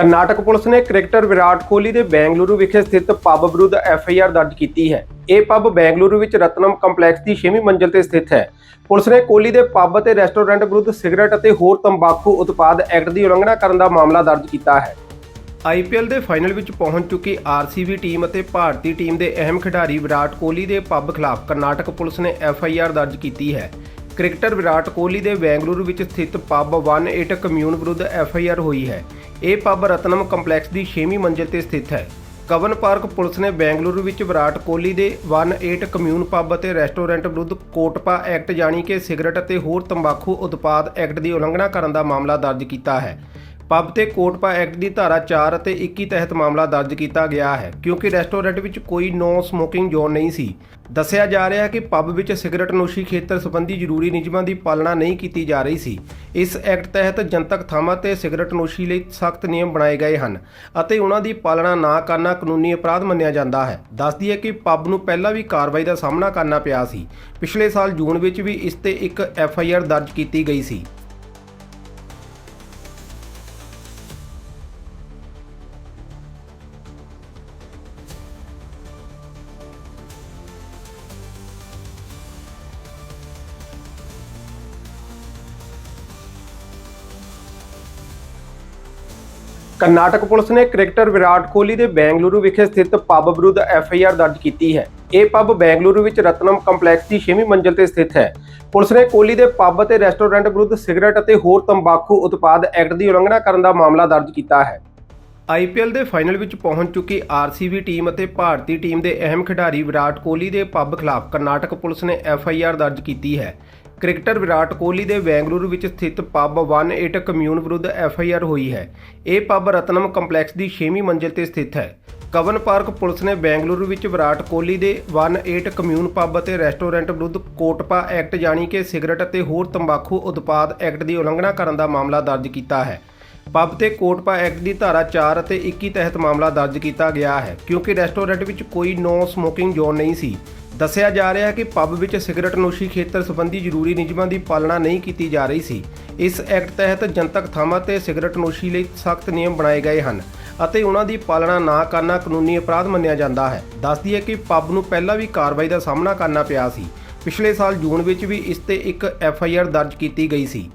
Karnataka police ਨੇ cricketer Virat Kohli ਦੇ ਬੈਂਗਲੁਰੂ ਵਿਖੇ ਸਥਿਤ ਪੱਬ ਵਿਰੁੱਧ ਐਫਆਈਆਰ ਦਰਜ ਕੀਤੀ ਹੈ। ਇਹ ਪੱਬ ਬੈਂਗਲੁਰੂ ਵਿੱਚ ਰਤਨਮ ਕੰਪਲੈਕਸ ਦੀ 6ਵੀਂ ਮੰਜ਼ਿਲ ਤੇ ਸਥਿਤ ਹੈ। ਪੁਲਿਸ ਨੇ ਕੋਹਲੀ ਦੇ ਪੱਬ ਅਤੇ ਰੈਸਟੋਰੈਂਟ ਵਿਰੁੱਧ ਸਿਗਰਟ ਅਤੇ ਹੋਰ ਤੰਬਾਕੂ ਉਤਪਾਦ ਐਕਟ ਦੀ ਉਲੰਘਣਾ ਕਰਨ ਦਾ ਮਾਮਲਾ ਦਰਜ ਕੀਤਾ ਹੈ। ਆਈਪੀਐਲ ਦੇ ਫਾਈਨਲ ਵਿੱਚ ਪਹੁੰਚ ਚੁੱਕੀ ਆਰਸੀਬੀ ਟੀਮ ਅਤੇ ਭਾਰਤੀ ਟੀਮ ਦੇ ਅਹਿਮ ਖਿਡਾਰੀ ਵਿਰਾਟ ਕੋਹਲੀ ਦੇ ਪੱਬ ਖਿਲਾਫ ਕਰਨਾਟਕ ਪੁਲਿਸ ਨੇ ਐਫਆਈਆਰ ਦਰਜ ਕੀਤੀ ਹੈ। ਕ੍ਰਿਕਟਰ ਵਿਰਾਟ ਕੋਹਲੀ ਦੇ ਬੈਂਗਲੁਰੂ ਵਿੱਚ ਸਥਿਤ ਪੱਬ 18 ਕਮਿਊਨ ਵਿਰੁੱਧ ਐਫਆਈਆਰ ਹੋਈ ਹੈ। ਇਹ ਪੱਬ ਰਤਨਮ ਕੰਪਲੈਕਸ ਦੀ 6ਵੀਂ ਮੰਜ਼ਿਲ ਤੇ ਸਥਿਤ ਹੈ। ਕਵਨ ਪਾਰਕ ਪੁਲਿਸ ਨੇ ਬੈਂਗਲੁਰੂ ਵਿੱਚ ਵਿਰਾਟ ਕੋਹਲੀ ਦੇ 18 ਕਮਿਊਨ ਪੱਬ ਅਤੇ ਰੈਸਟੋਰੈਂਟ ਵਿਰੁੱਧ ਕੋਟਪਾ ਐਕਟ ਜਾਣੀ ਕਿ ਸਿਗਰਟ ਅਤੇ ਹੋਰ ਤੰਬਾਕੂ ਉਤਪਾਦ ਐਕਟ ਦੀ ਉਲੰਘਣਾ ਕਰਨ ਦਾ ਮਾਮਲਾ ਦਰਜ ਕੀਤਾ ਹੈ। ਪੱਬ ਤੇ ਕੋਟਪਾ ਐਕਟ ਦੀ ਧਾਰਾ 4 ਅਤੇ 21 ਤਹਿਤ ਮਾਮਲਾ ਦਰਜ ਕੀਤਾ ਗਿਆ ਹੈ, ਕਿਉਂਕਿ ਰੈਸਟੋਰੈਂਟ ਵਿੱਚ ਕੋਈ ਨੋ ਸਮੋਕਿੰਗ ਜ਼ੋਨ ਨਹੀਂ ਸੀ। ਦੱਸਿਆ ਜਾ ਰਿਹਾ ਹੈ ਕਿ ਪੱਬ ਵਿੱਚ ਸਿਗਰਟ ਨੋਸ਼ੀ ਖੇਤਰ ਸੰਬੰਧੀ ਜ਼ਰੂਰੀ ਨਿਯਮਾਂ ਦੀ ਪਾਲਣਾ ਨਹੀਂ ਕੀਤੀ ਜਾ ਰਹੀ ਸੀ। ਇਸ ਐਕਟ ਤਹਿਤ ਜਨਤਕ ਥਾਵਾਂ ਤੇ ਸਿਗਰਟ ਨੋਸ਼ੀ ਲਈ ਸਖਤ ਨਿਯਮ ਬਣਾਏ ਗਏ ਹਨ ਅਤੇ ਉਹਨਾਂ ਦੀ ਪਾਲਣਾ ਨਾ ਕਰਨਾ ਕਾਨੂੰਨੀ ਅਪਰਾਧ ਮੰਨਿਆ ਜਾਂਦਾ ਹੈ। ਦੱਸਦੀ ਹੈ ਕਿ ਪੱਬ ਨੂੰ ਪਹਿਲਾਂ ਵੀ ਕਾਰਵਾਈ ਦਾ ਸਾਹਮਣਾ ਕਰਨਾ ਪਿਆ ਸੀ। ਪਿਛਲੇ ਸਾਲ ਜੂਨ ਵਿੱਚ ਵੀ ਇਸ ਤੇ ਇੱਕ ਐਫ ਆਈ ਆਰ ਦਰਜ ਕੀਤੀ ਗਈ ਸੀ। ਕਰਨਾਟਕ ਪੁਲਿਸ ਨੇ ਕ੍ਰਿਕਟਰ ਵਿਰਾਟ ਕੋਹਲੀ ਦੇ ਬੈਂਗਲੁਰੂ ਵਿਖੇ ਸਥਿਤ ਪੱਬ ਵਿਰੁੱਧ ਐਫਆਈਆਰ ਦਰਜ ਕੀਤੀ ਹੈ। ਇਹ ਪੱਬ ਬੈਂਗਲੁਰੂ ਵਿੱਚ ਰਤਨਮ ਕੰਪਲੈਕਸ ਦੀ 6ਵੀਂ ਮੰਜ਼ਿਲ ਤੇ ਸਥਿਤ ਹੈ। ਪੁਲਿਸ ਨੇ ਕੋਹਲੀ ਦੇ ਪੱਬ ਅਤੇ ਰੈਸਟੋਰੈਂਟ ਵਿਰੁੱਧ ਸਿਗਰਟ ਅਤੇ ਹੋਰ ਤੰਬਾਕੂ ਉਤਪਾਦ ਐਕਟ ਦੀ ਉਲੰਘਣਾ ਕਰਨ ਦਾ ਮਾਮਲਾ ਦਰਜ ਕੀਤਾ ਹੈ। ਆਈਪੀਐਲ ਦੇ ਫਾਈਨਲ ਵਿੱਚ ਪਹੁੰਚ ਚੁੱਕੀ ਆਰਸੀਬੀ ਟੀਮ ਅਤੇ ਭਾਰਤੀ ਟੀਮ ਦੇ ਅਹਿਮ ਖਿਡਾਰੀ ਵਿਰਾਟ ਕੋਹਲੀ ਦੇ ਪੱਬ ਖਿਲਾਫ ਕਰਨਾਟਕ ਪੁਲਿਸ ਨੇ ਐਫਆਈਆਰ ਦਰਜ ਕੀਤੀ ਹੈ। ਕ੍ਰਿਕਟਰ ਵਿਰਾਟ ਕੋਹਲੀ ਦੇ ਬੈਂਗਲੁਰੂ ਵਿੱਚ ਸਥਿਤ ਪੱਬ 18 ਕਮਿਊਨ ਵਿਰੁੱਧ ਐਫਆਈਆਰ ਹੋਈ ਹੈ। ਇਹ ਪੱਬ ਰਤਨਮ ਕੰਪਲੈਕਸ ਦੀ 6ਵੀਂ ਮੰਜ਼ਿਲ ਤੇ ਸਥਿਤ ਹੈ। ਕਵਨ ਪਾਰਕ ਪੁਲਿਸ ਨੇ ਬੈਂਗਲੁਰੂ ਵਿੱਚ ਵਿਰਾਟ ਕੋਹਲੀ ਦੇ 18 ਕਮਿਊਨ ਪੱਬ ਅਤੇ ਰੈਸਟੋਰੈਂਟ ਵਿਰੁੱਧ ਕੋਟਪਾ ਐਕਟ ਜਾਣੀ ਕਿ ਸਿਗਰਟ ਅਤੇ ਹੋਰ ਤੰਬਾਕੂ ਉਤਪਾਦ ਐਕਟ ਦੀ ਉਲੰਘਣਾ ਕਰਨ ਦਾ ਮਾਮਲਾ ਦਰਜ ਕੀਤਾ ਹੈ। ਪੱਬ ਤੇ ਕੋਟਪਾ ਐਕਟ ਦੀ ਧਾਰਾ 4 ਅਤੇ 21 ਤਹਿਤ ਮਾਮਲਾ ਦਰਜ ਕੀਤਾ ਗਿਆ ਹੈ, ਕਿਉਂਕਿ ਰੈਸਟੋਰੈਂਟ ਵਿੱਚ ਕੋਈ ਨੋ ਸਮੋਕਿੰਗ ਜ਼ੋਨ ਨਹੀਂ ਸੀ। ਦੱਸਿਆ ਜਾ ਰਿਹਾ ਹੈ ਕਿ ਪੱਬ ਵਿੱਚ ਸਿਗਰਟ ਨੋਸ਼ੀ ਖੇਤਰ ਸੰਬੰਧੀ ਜ਼ਰੂਰੀ ਨਿਯਮਾਂ ਦੀ ਪਾਲਣਾ ਨਹੀਂ ਕੀਤੀ ਜਾ ਰਹੀ ਸੀ। ਇਸ ਐਕਟ ਤਹਿਤ ਜਨਤਕ ਥਾਵਾਂ ਤੇ ਸਿਗਰਟ ਨੋਸ਼ੀ ਲਈ ਸਖਤ ਨਿਯਮ ਬਣਾਏ ਗਏ ਹਨ ਅਤੇ ਉਹਨਾਂ ਦੀ ਪਾਲਣਾ ਨਾ ਕਰਨਾ ਕਾਨੂੰਨੀ ਅਪਰਾਧ ਮੰਨਿਆ ਜਾਂਦਾ ਹੈ। ਦੱਸਦੀ ਹੈ ਕਿ ਪੱਬ ਨੂੰ ਪਹਿਲਾਂ ਵੀ ਕਾਰਵਾਈ ਦਾ ਸਾਹਮਣਾ ਕਰਨਾ ਪਿਆ ਸੀ। ਪਿਛਲੇ ਸਾਲ ਜੂਨ ਵਿੱਚ ਵੀ ਇਸ ਤੇ ਇੱਕ ਐਫ ਆਈ ਆਰ ਦਰਜ ਕੀਤੀ ਗਈ ਸੀ।